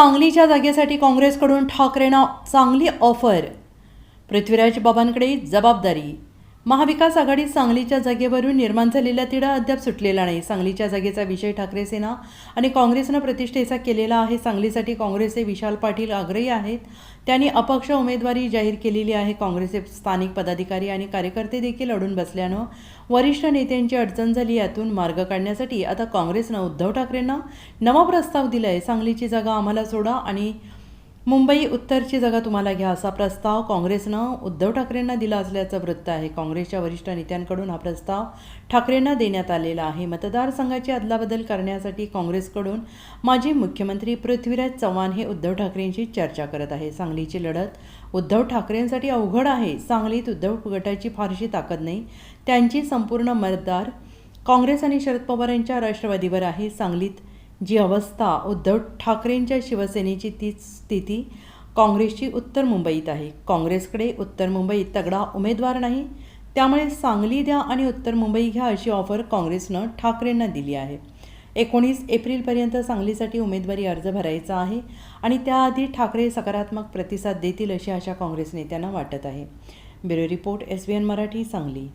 सांगलीच्या जागेसाठी काँग्रेसकडून ठाकरेंना चांगली ऑफर पृथ्वीराज बाबांकडे जबाबदारी. महाविकास आघाडीत सांगलीच्या जागेवरून निर्माण झालेला तिढा अद्याप सुटलेला नाही. सांगलीच्या जागेचा विषय ठाकरे सेना आणि काँग्रेसनं प्रतिष्ठेचा केलेला आहे. सांगलीसाठी काँग्रेसचे विशाल पाटील आग्रही आहेत. त्यांनी अपक्ष उमेदवारी जाहीर केलेली आहे. काँग्रेसचे स्थानिक पदाधिकारी आणि कार्यकर्ते देखील अडून बसल्यानं वरिष्ठ नेत्यांची अडचण झाली. यातून मार्ग काढण्यासाठी आता काँग्रेसनं उद्धव ठाकरेंना नवा प्रस्ताव दिला आहे सांगलीची जागा आम्हाला सोडा आणि मुंबई उत्तरची जागा तुम्हाला घ्या असा प्रस्ताव काँग्रेसनं उद्धव ठाकरेंना दिला असल्याचं वृत्त आहे. काँग्रेसच्या वरिष्ठ नेत्यांकडून हा प्रस्ताव ठाकरेंना देण्यात आलेला आहे. मतदारसंघाची अदलाबदल करण्यासाठी काँग्रेसकडून माजी मुख्यमंत्री पृथ्वीराज चव्हाण हे उद्धव ठाकरेंशी चर्चा करत आहे. सांगलीची लढत उद्धव ठाकरेंसाठी अवघड आहे. सांगलीत उद्धव गटाची फारशी ताकद नाही. त्यांची संपूर्ण मतदार काँग्रेस आणि शरद पवार यांच्या राष्ट्रवादीवर आहे. सांगलीत जी अवस्था उद्धव ठाकरेंच्या शिवसेनेची तीच स्थिती काँग्रेसची उत्तर मुंबईत आहे. काँग्रेसकडे उत्तर मुंबईत तगडा उमेदवार नाही. त्यामुळे सांगली द्या आणि उत्तर मुंबई घ्या अशी ऑफर काँग्रेसनं ठाकरेंना दिली आहे. एकोणीस एप्रिलपर्यंत सांगलीसाठी उमेदवारी अर्ज भरायचा आहे आणि त्याआधी ठाकरे सकारात्मक प्रतिसाद देतील अशी आशा काँग्रेस नेत्यांना वाटत आहे. Bureau report S B N Marathi Sangli.